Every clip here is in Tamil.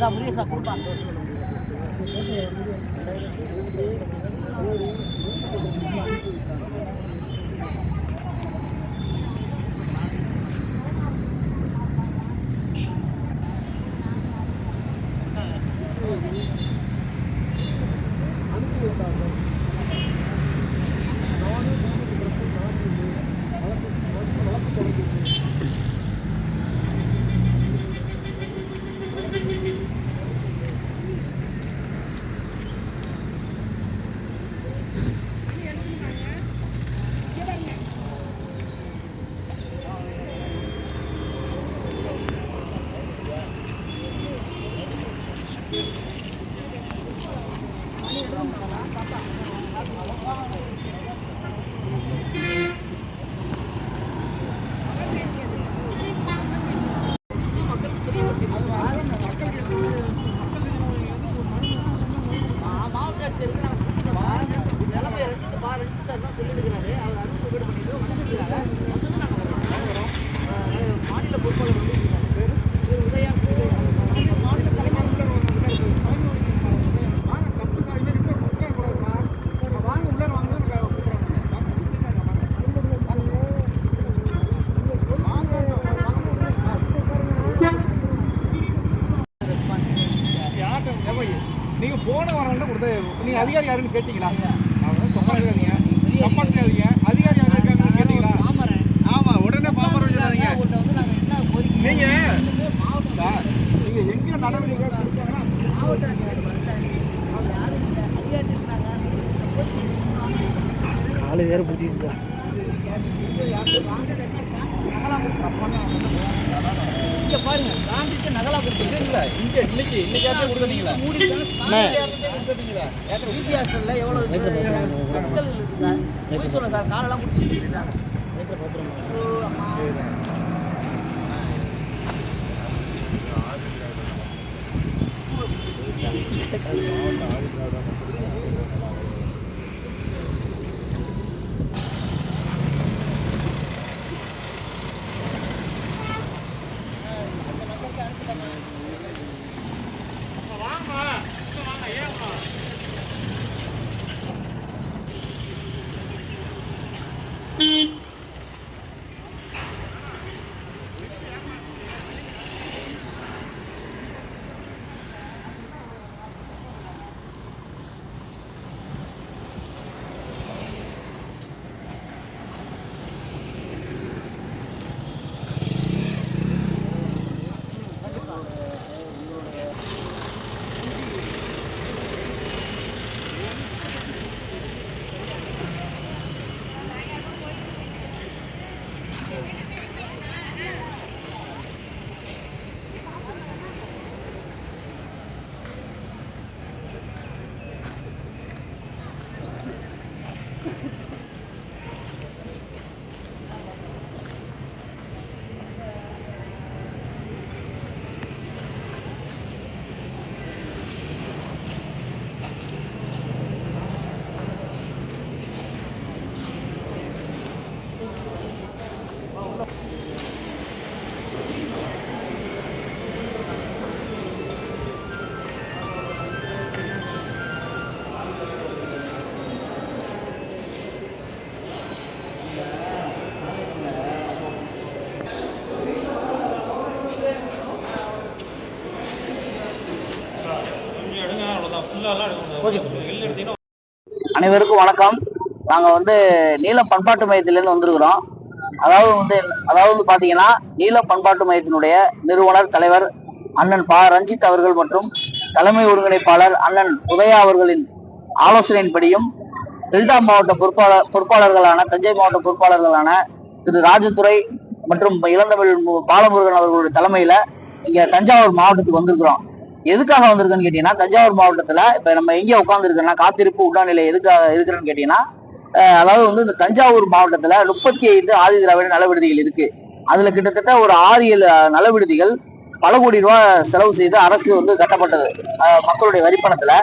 kaburi sa kurban. Thank you. கொடுத்தீங்களா பிபி ஹாஸ்டல்ல ஹாஸ்டல் சார். போய் சொல்ல சார். காலெல்லாம் பிடிச்சிருக்கு சார். அனைவருக்கும் வணக்கம். நாங்கள் வந்து நீல பண்பாட்டு மையத்திலேருந்து வந்திருக்கிறோம். அதாவது வந்து அதாவது வந்து பார்த்தீங்கன்னா நீல பண்பாட்டு மையத்தினுடைய நிறுவனர் தலைவர் அண்ணன் பா. ரஞ்சித் அவர்கள் மற்றும் தலைமை ஒருங்கிணைப்பாளர் அண்ணன் உதயா அவர்களின் ஆலோசனையின்படியும் டெல்டா மாவட்ட பொறுப்பாளர் பொறுப்பாளர்களான தஞ்சை மாவட்ட பொறுப்பாளர்களான திரு. ராஜதுரை மற்றும் இளந்தமிழ் பாலமுருகன் அவர்களுடைய தலைமையில் இங்கே தஞ்சாவூர் மாவட்டத்துக்கு வந்திருக்கிறோம். எதுக்காக வந்திருக்குன்னு கேட்டீங்கன்னா தஞ்சாவூர் மாவட்டத்தில் இப்போ நம்ம எங்கே உட்காந்துருக்கோம்னா காத்திருப்பு உடாநிலை எதுக்காக இருக்கிறேன்னு கேட்டீங்கன்னா அதாவது வந்து இந்த தஞ்சாவூர் மாவட்டத்தில் முப்பத்தி ஐந்து ஆதி திராவிட நல விடுதிகள் இருக்கு. அதில் கிட்டத்தட்ட ஒரு ஆறு ஏழு நலவிடுதிகள் நல விடுதிகள் பல கோடி ரூபாய் செலவு செய்து அரசு வந்து கட்டப்பட்டது. மக்களுடைய வரிப்பணத்தில்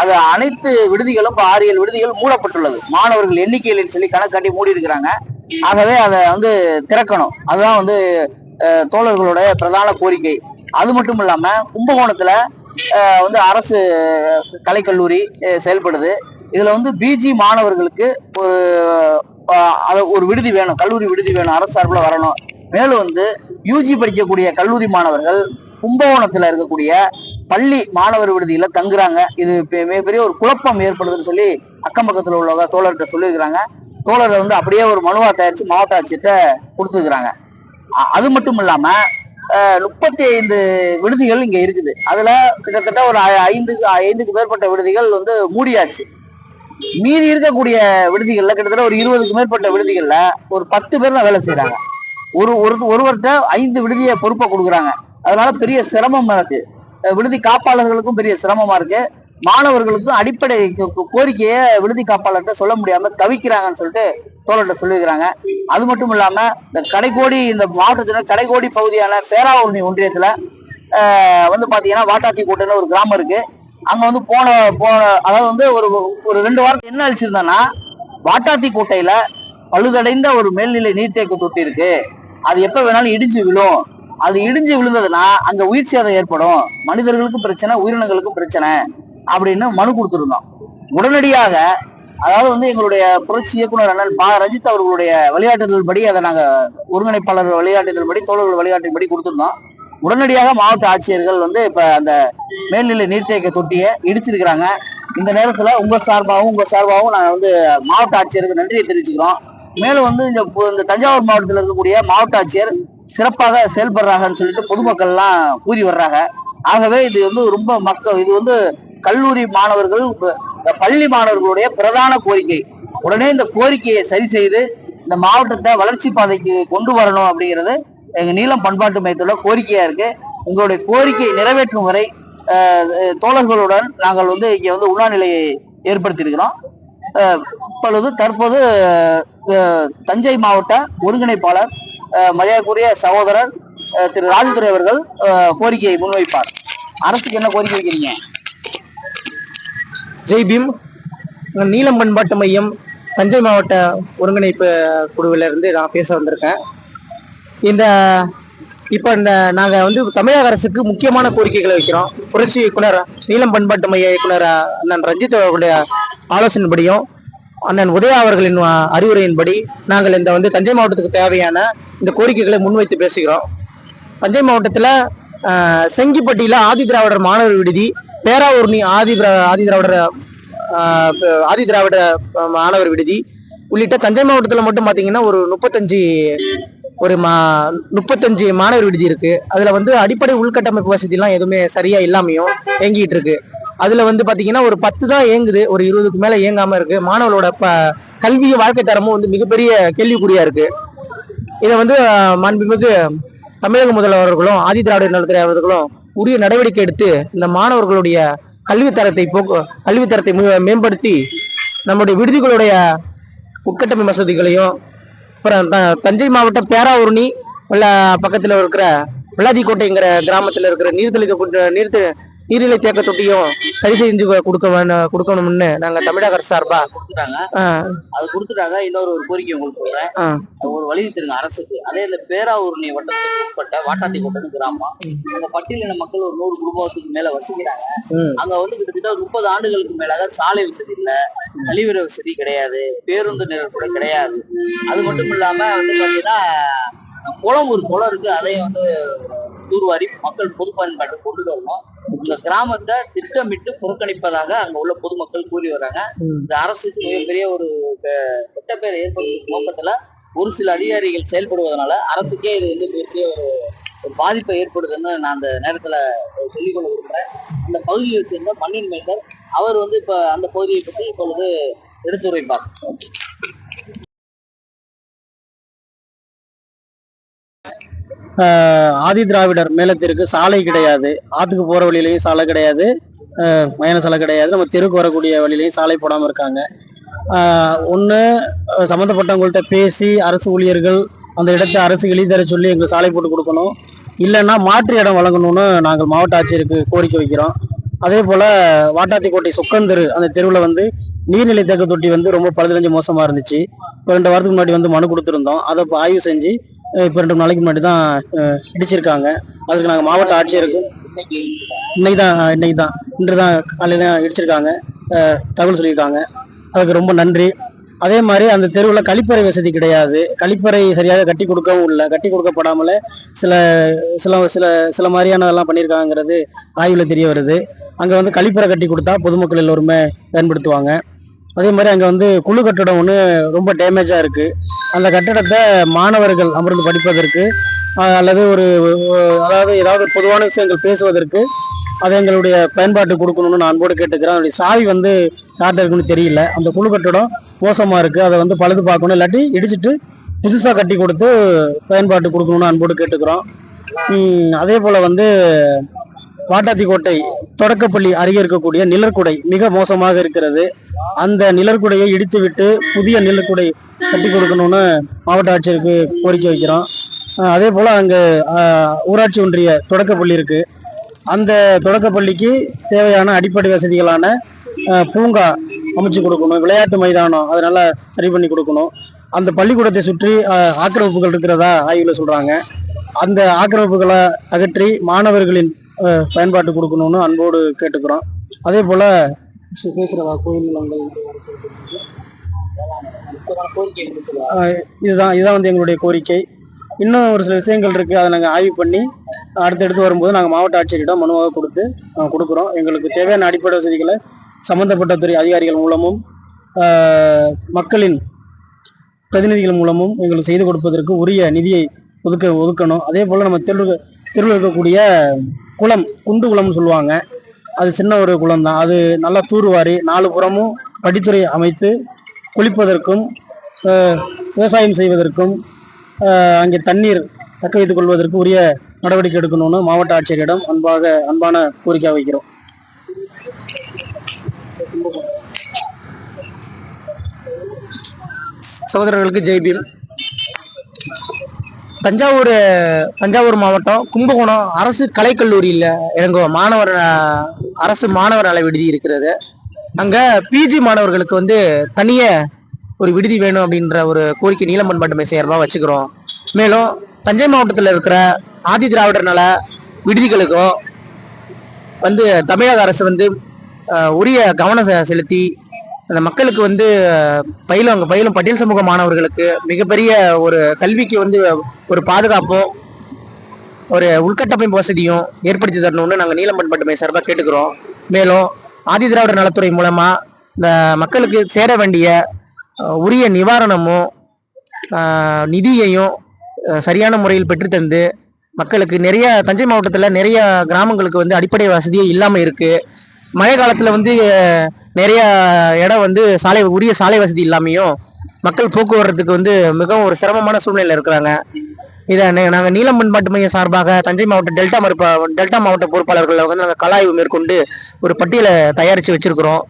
அது அனைத்து விடுதிகளும் இப்போ ஆறு ஏழு விடுதிகள் மூடப்பட்டுள்ளது. மாணவர்கள் எண்ணிக்கையில் சொல்லி கணக்காட்டி மூடி இருக்கிறாங்க ஆகவே அதை வந்து திறக்கணும். அதுதான் வந்து தோழர்களுடைய பிரதான கோரிக்கை. அது மட்டும் இல்லாம கும்பகோணத்துல வந்து அரசு கலைக்கல்லூரி செயல்படுது. இதுல வந்து பிஜி மாணவர்களுக்கு ஒரு அது ஒரு விடுதி வேணும் கல்லூரி விடுதி வேணும் அரசு சார்பில் வரணும். மேலும் வந்து யூஜி படிக்கக்கூடிய கல்லூரி மாணவர்கள் கும்பகோணத்தில் இருக்கக்கூடிய பள்ளி மாணவர் விடுதியில் தங்குறாங்க. இது பெ- மிகப்பெரிய ஒரு குழப்பம் ஏற்படுதுன்னு சொல்லி அக்கம் பக்கத்தில் உள்ளவங்க தோழர்கிட்ட சொல்லியிருக்கிறாங்க. தோழரை வந்து அப்படியே ஒரு மனுவா தயாரித்து மாவட்ட ஆட்சியிட்ட கொடுத்துருக்குறாங்க. அது மட்டும் இல்லாமல் முப்பத்தி ஐந்து விடுதிகள் இங்க இருக்குது. அதுல கிட்டத்தட்ட ஒரு ஐ- ஐந்துக்கு ஐந்துக்கு மேற்பட்ட விடுதிகள் வந்து மூடியாச்சு. மீதி இருக்கக்கூடிய விடுதிகள்ல கிட்டத்தட்ட ஒரு இருபதுக்கு மேற்பட்ட விடுதிகள்ல ஒரு பத்து பேர் தான் வேலை செய்யறாங்க ஒரு ஒரு ஒருவர்கிட்ட ஐந்து விடுதியை பொறுப்பை கொடுக்குறாங்க. அதனால பெரிய சிரமம் இருக்கு. விடுதி காப்பாளர்களுக்கும் பெரிய சிரமமா இருக்கு. மாணவர்களுக்கும் அடிப்படை கோ- கோரிக்கையை விடுதி காப்பாளர்கிட்ட சொல்ல முடியாம தவிக்கிறாங்கன்னு சொல்லிட்டு தோழர்கிட்ட சொல்லியிருக்கிறாங்க. அது மட்டும் இல்லாம இந்த கடைக்கோடி இந்த மாவட்டத்துல கடைக்கோடி பகுதியான பேராவூர்ணி ஒன்றியத்துல வந்து பாத்தீங்கன்னா வாட்டாத்தி கோட்டைன்னு ஒரு கிராமம் இருக்கு. அங்க வந்து போன போன அதாவது வந்து ஒரு ஒரு ரெண்டு வாரத்துக்கு என்ன அழிச்சிருந்தாங்கன்னா வாட்டாத்தி கோட்டையில பழுதடைந்த ஒரு மேல்நிலை நீர்த்தேக்க தொட்டி இருக்கு. அது எப்ப வேணாலும் இடிஞ்சு விழும். அது இடிஞ்சு விழுந்ததுன்னா அங்க உயிர் சேதம் ஏற்படும். மனிதர்களுக்கும் பிரச்சனை உயிரினங்களுக்கும் பிரச்சனை அப்படின்னு மனு கொடுத்துருந்தோம். உடனடியாக அதாவது வந்து எங்களுடைய புரட்சி இயக்குனர் அண்ணன் பா ரஜித் அவர்களுடைய வழிகாட்டுதல் படி அதை நாங்க ஒருங்கிணைப்பாளர் வழிகாட்டுதல் படி தோழர்கள் வழிகாட்டின்படி கொடுத்துருந்தோம். உடனடியாக மாவட்ட ஆட்சியர்கள் வந்து இப்ப அந்த மேல்நிலை நீர்த்தேக்க தொட்டியை இடிச்சிருக்கிறாங்க. இந்த நேரத்துல உங்க சார்பாகவும் உங்க சார்பாகவும் நாங்க வந்து மாவட்ட ஆட்சியருக்கு நன்றியை தெரிவிச்சுக்கிறோம். மேலும் வந்து இந்த இந்த தஞ்சாவூர் மாவட்டத்தில் இருக்கக்கூடிய மாவட்ட ஆட்சியர் சிறப்பாக செயல்படுறாங்கன்னு சொல்லிட்டு பொதுமக்கள்லாம் கூறி வர்றாங்க. ஆகவே இது வந்து ரொம்ப மக்கள் இது வந்து கல்லூரி மாணவர்கள் இந்த பள்ளி மாணவர்களுடைய பிரதான கோரிக்கை. உடனே இந்த கோரிக்கையை சரி செய்து இந்த மாவட்டத்தை வளர்ச்சி பாதைக்கு கொண்டு வரணும் அப்படிங்கிறது எங்க நீளம் பண்பாட்டு மையத்தோட கோரிக்கையா இருக்கு. உங்களுடைய கோரிக்கையை நிறைவேற்றும் வரை தோழர்களுடன் நாங்கள் வந்து இங்கே வந்து உண்ணாநிலையை ஏற்படுத்தியிருக்கிறோம். இப்பொழுது தற்போது தஞ்சை மாவட்ட ஒருங்கிணைப்பாளர் மரியாதைக்குரிய சகோதரர் திரு ராஜதுரை அவர்கள் கோரிக்கையை முன்வைப்பார். அரசுக்கு என்ன கோரிக்கை வைக்கிறீங்க? ஜெய் பீம். நீலம் பண்பாட்டு மையம் தஞ்சை மாவட்ட ஒருங்கிணைப்பு குழுவிலிருந்து நான் பேச வந்திருக்கேன். இந்த இப்போ இந்த நாங்கள் வந்து தமிழக அரசுக்கு முக்கியமான கோரிக்கைகளை வைக்கிறோம். புரட்சி இயக்குனர் நீலம் பண்பாட்டு மைய இயக்குனர் அண்ணன் ரஞ்சித் அவர்களுடைய ஆலோசனைப்படியும் அண்ணன் உதயா அவர்களின் அறிவுரையின்படி நாங்கள் இந்த வந்து தஞ்சை மாவட்டத்துக்கு தேவையான இந்த கோரிக்கைகளை முன்வைத்து பேசுகிறோம். தஞ்சை மாவட்டத்தில் செங்கிப்பட்டியில் ஆதி திராவிடர் மாணவர் விடுதி பேராவூர்ணி ஆதி ஆதி திராவிடர் ஆதி திராவிட மாணவர் விடுதி. உள்ளிட்ட தஞ்சை மாவட்டத்தில் மட்டும் பார்த்தீங்கன்னா ஒரு முப்பத்தஞ்சு ஒரு மா முப்பத்தஞ்சு மாணவர் விடுதி இருக்குது அதில் வந்து அடிப்படை உள்கட்டமைப்பு வசதிலாம் எதுவுமே சரியாக இல்லாமையும் இயங்கிட்டு இருக்கு. அதில் வந்து பார்த்தீங்கன்னா ஒரு பத்து தான் இயங்குது. ஒரு இருபதுக்கு மேலே இயங்காமல் இருக்குது மாணவர்களோட ப கல்வியும் வாழ்க்கை தரமும் வந்து மிகப்பெரிய கேள்விக்குறியாக இருக்குது இதை வந்து மாண்புமிகு தமிழக முதல்வர்களும் ஆதி திராவிடர் நலத்துறை அவர்களும் உரிய நடவடிக்கை எடுத்து இந்த மாணவர்களுடைய கல்வித்தரத்தை போக்கு கல்வித்தரத்தை மேம்படுத்தி நம்முடைய விடுதிகளுடைய உட்கட்டமை வசதிகளையும் அப்புறம் தஞ்சை மாவட்டம் பேராவூர்ணி உள்ள பக்கத்தில் இருக்கிற விளாதிக்கோட்டைங்கிற கிராமத்தில் இருக்கிற நீர்த்தளிக்க நீர்த்த நீர்நிலை தேக்க தொட்டியும் சரி செஞ்சு கொடுக்க வேணும் கொடுக்கணும்னு நாங்கள் தமிழக அரசு சார்பா கொடுத்துட்டாங்க. அது கொடுத்துட்டாங்க. இன்னொரு ஒரு கோரிக்கை உங்களுக்கு சொல்றேன். ஒரு வலியுறுத்திருங்க அரசுக்கு. அதே இந்த பேராவூரணி வட்டத்துக்கு உட்பட்ட வாட்டாத்தி கோட்டன்னு கிராமம். அங்க பட்டியலின மக்கள் ஒரு நூறு குடும்பத்துக்கு மேல வசிக்கிறாங்க. அங்க வந்து கிட்டத்தட்ட முப்பது ஆண்டுகளுக்கு மேலாக சாலை வசதி இல்ல. கழிவறை வசதி கிடையாது. பேருந்து நிலையம் கூட கிடையாது. அது மட்டும் இல்லாம வந்து பாத்தீங்கன்னா குளம் ஒரு குளம் இருக்கு. அதையும் வந்து தூர்வாரி மக்கள் பொது பயன்பாட்டு கொண்டு வரணும். இந்த கிராமத்தை திட்டமிட்டு புறக்கணிப்பதாக அங்க உள்ள பொதுமக்கள் கூறி வர்றாங்க. ம். இந்த அரசுக்கு மிகப்பெரிய ஒரு கெட்ட பேரை ஏற்படுத்தும் நோக்கத்துல ஒரு சில அதிகாரிகள் செயல்படுவதனால அரசுக்கே இது வந்து மிகப்பெரிய ஒரு ஒரு பாதிப்பை ஏற்படுதுன்னு நான் அந்த நேரத்துல சொல்லிக்கொள்ள விரும்புறேன். அந்த பகுதியை சேர்ந்த மண்ணின் மைந்தர் அவர் வந்து இப்ப அந்த பகுதியை பற்றி இப்பொழுது எடுத்துரைப்பார். ஆதி திராவிடர் மேலத்திற்கு சாலை கிடையாது. ஆற்றுக்கு போகிற வழியிலையும் சாலை கிடையாது. பயண சாலை கிடையாது. நம்ம தெருக்கு வரக்கூடிய வழியிலையும் சாலை போடாமல் இருக்காங்க. ஒன்று சம்மந்தப்பட்டவங்கள்ட்ட பேசி அரசு ஊழியர்கள் அந்த இடத்தை அரசு எளிதர சொல்லி எங்களுக்கு சாலை போட்டு கொடுக்கணும். இல்லைன்னா மாற்று இடம் வழங்கணும்னு நாங்கள் மாவட்ட ஆட்சியருக்கு கோரிக்கை வைக்கிறோம். அதே போல் வாட்டாத்திக்கோட்டை சுக்கந்தரு அந்த தெருவில் வந்து நீர்நிலை தேக்க தொட்டி வந்து ரொம்ப பழுதடைஞ்சு மோசமாக இருந்துச்சு. இப்போ ரெண்டு வாரத்துக்கு முன்னாடி வந்து மனு கொடுத்துருந்தோம். அதை இப்போ ஆய்வு செஞ்சு இப்போ ரெண்டு நாளைக்கு முன்னாடி தான் இடிச்சிருக்காங்க. அதுக்கு நாங்கள் மாவட்ட ஆட்சியருக்கும் இன்னைக்கு தான் இன்னைக்கு தான் இன்று தான் காலையில் இடிச்சிருக்காங்க. தகவல் சொல்லியிருக்காங்க. அதுக்கு ரொம்ப நன்றி. அதே மாதிரி அந்த தெருவில் கழிப்பறை வசதி கிடையாது. கழிப்பறை சரியாக கட்டி கொடுக்கவும் இல்லை. கட்டி கொடுக்கப்படாமல் சில சில சில சில மாதிரியானதெல்லாம் பண்ணியிருக்காங்கிறது ஆய்வில் தெரிய வருது. அங்கே வந்து கழிப்பறை கட்டி கொடுத்தா பொதுமக்கள் எல்லோருமே பயன்படுத்துவாங்க. அதே மாதிரி அங்கே வந்து குழு கட்டடம் ஒன்று ரொம்ப டேமேஜாக இருக்குது அந்த கட்டடத்தை மாணவர்கள் அமர்ந்து படிப்பதற்கு அல்லது ஒரு அதாவது ஏதாவது பொதுவான விஷயங்கள் பேசுவதற்கு அதை எங்களுடைய பயன்பாட்டு கொடுக்கணும்னு நான் அன்போடு கேட்டுக்கிறேன். அதனுடைய சாவி வந்து யார்கிட்ட இருக்குன்னு தெரியல. அந்த குழு கட்டடம் மோசமாக இருக்குது அதை வந்து பழுது பார்க்கணும். இல்லாட்டி இடிச்சிட்டு புதுசாக கட்டி கொடுத்து பயன்பாட்டு கொடுக்கணும்னு அன்போடு கேட்டுக்கிறோம். அதே போல் வந்து வாட்டாத்தி கோட்டை தொடக்கப்பள்ளி அருகே இருக்கக்கூடிய நிழற்குடை மிக மோசமாக இருக்கிறது. அந்த நிழற்குடையை இடித்துவிட்டு புதிய நிழற்குடை கட்டி கொடுக்கணும்னு மாவட்ட ஆட்சியருக்கு கோரிக்கை வைக்கிறோம். அதே போல் அங்கே ஊராட்சி ஒன்றிய தொடக்கப்பள்ளி இருக்குது அந்த தொடக்கப்பள்ளிக்கு தேவையான அடிப்படை வசதிகளான பூங்கா அமைச்சு கொடுக்கணும் விளையாட்டு மைதானம் அதை நல்லா சரி பண்ணி கொடுக்கணும். அந்த பள்ளிக்கூடத்தை சுற்றி ஆக்கிரமிப்புகள் இருக்கிறதா ஆய்வில் சொல்கிறாங்க அந்த ஆக்கிரமிப்புகளை அகற்றி மாணவர்களின் பயன்பாட்டு கொடுக்கணும்னு அன்போடு கேட்டுக்கிறோம். அதே போல் சுகேஸ்வரவா கோயில் நிலங்கள் இதுதான் இதுதான் வந்து எங்களுடைய கோரிக்கை. இன்னும் ஒரு சில விஷயங்கள் இருக்குது அதை நாங்கள் ஆய்வு பண்ணி அடுத்தடுத்து வரும்போது நாங்கள் மாவட்ட ஆட்சியரிடம் மனுவாக கொடுத்து நாங்கள் கொடுக்குறோம். எங்களுக்கு தேவையான அடிப்படை வசதிகளை சம்மந்தப்பட்ட துறை அதிகாரிகள் மூலமும் மக்களின் பிரதிநிதிகள் மூலமும் எங்களுக்கு செய்து கொடுப்பதற்கு உரிய நிதியை ஒதுக்க ஒதுக்கணும். அதே போல் நம்ம தெரு தெருவில் இருக்கக்கூடிய குளம் குண்டு குளம்னு சொல்லுவாங்க. அது சின்ன ஒரு குளம் தான். அது நல்லா தூர்வாரி நாலு புறமும் படித்துறை அமைத்து குளிப்பதற்கும் விவசாயம் செய்வதற்கும் அங்கே தண்ணீர் தக்க வைத்துக் கொள்வதற்கு உரிய நடவடிக்கை எடுக்கணும்னு மாவட்ட ஆட்சியரிடம் அன்பாக அன்பான கோரிக்கை வைக்கிறோம். சகோதரர்களுக்கு ஜெய்பீம் தஞ்சாவூர் தஞ்சாவூர் மாவட்டம் கும்பகோணம் அரசு கலைக்கல்லூரியில் எங்க மாணவர் அரசு மாணவர் நல விடுதி இருக்கிறது. அங்கே பிஜி மாணவர்களுக்கு வந்து தனியே ஒரு விடுதி வேணும் அப்படின்ற ஒரு கோரிக்கை நீலமண் பட்டுமை சார்பாக வச்சுக்கிறோம். மேலும் தஞ்சை மாவட்டத்தில் இருக்கிற ஆதி திராவிடர் நல விடுதிகளுக்கும் வந்து தமிழக அரசு வந்து உரிய கவனம் செ- செலுத்தி அந்த மக்களுக்கு வந்து பயிலும் அங்கே பயிலும் பட்டியல் சமூக மாணவர்களுக்கு மிகப்பெரிய ஒரு கல்விக்கு வந்து ஒரு பாதுகாப்பும் ஒரு உள்கட்டமைப்பு வசதியும் ஏற்படுத்தி தரணும்னு நாங்கள் நீலமண் பட்டுமை சார்பாக கேட்டுக்கிறோம். மேலும் ஆதி திராவிடர் நலத்துறை மூலமாக இந்த மக்களுக்கு சேர வேண்டிய உரிய நிவாரணமும் நிதியையும் சரியான முறையில் பெற்றுத்தந்து மக்களுக்கு நிறைய தஞ்சை மாவட்டத்தில் நிறைய கிராமங்களுக்கு வந்து அடிப்படை வசதியே இல்லாமல் இருக்குது மழை காலத்தில் வந்து நிறையா நிறைய இடம் வந்து சாலை உரிய சாலை வசதி இல்லாமையும் மக்கள் போக்குவரத்துக்கு வந்து மிகவும் ஒரு சிரமமான சூழ்நிலையில் இருக்கிறாங்க. இதை நாங்கள் நீலம் பண்பாட்டு மையம் சார்பாக தஞ்சை மாவட்ட டெல்டா மறுப்ப டெல்டா மாவட்ட பொறுப்பாளர்களை வந்து நாங்கள் கலாய்வு மேற்கொண்டு ஒரு பட்டியலை தயாரித்து வச்சுருக்குறோம்.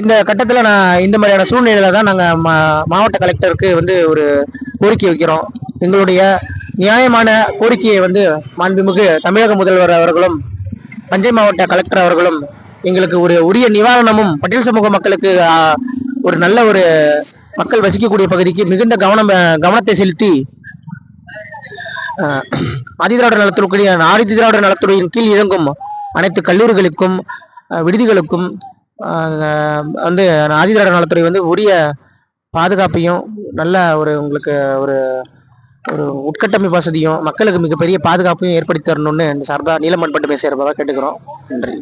இந்த கட்டத்தில் நான் இந்த மாதிரியான சூழ்நிலையில் தான் நாங்கள் மா மாவட்ட கலெக்டருக்கு வந்து ஒரு கோரிக்கை வைக்கிறோம். எங்களுடைய நியாயமான கோரிக்கையை வந்து மாண்புமிகு தமிழக முதல்வர் அவர்களும் தஞ்சை மாவட்ட கலெக்டர் அவர்களும் எங்களுக்கு ஒரு உரிய நிவாரணமும் பட்டியல் சமூக மக்களுக்கு ஒரு நல்ல ஒரு மக்கள் வசிக்கக்கூடிய பகுதிக்கு மிகுந்த கவனம் கவனத்தை செலுத்தி ஆஹ், ஆதிதிராவிடர் நலத்துறை ஆதிதிராவிடர் நலத்துறையின் கீழ் இயங்கும் அனைத்து கல்லூரிகளுக்கும் விடுதிகளுக்கும் வந்து ஆதிதிராவிடர் நலத்துறை வந்து உரிய பாதுகாப்பையும் நல்ல ஒரு உங்களுக்கு ஒரு ஒரு உட்கட்டமைப்பு வசதியும் மக்களுக்கு மிகப்பெரிய பாதுகாப்பையும் ஏற்படுத்தி தரணும்னு இந்த சார்பாக நீலமன் பட்டு பேச கேட்டுக்கிறோம். நன்றி.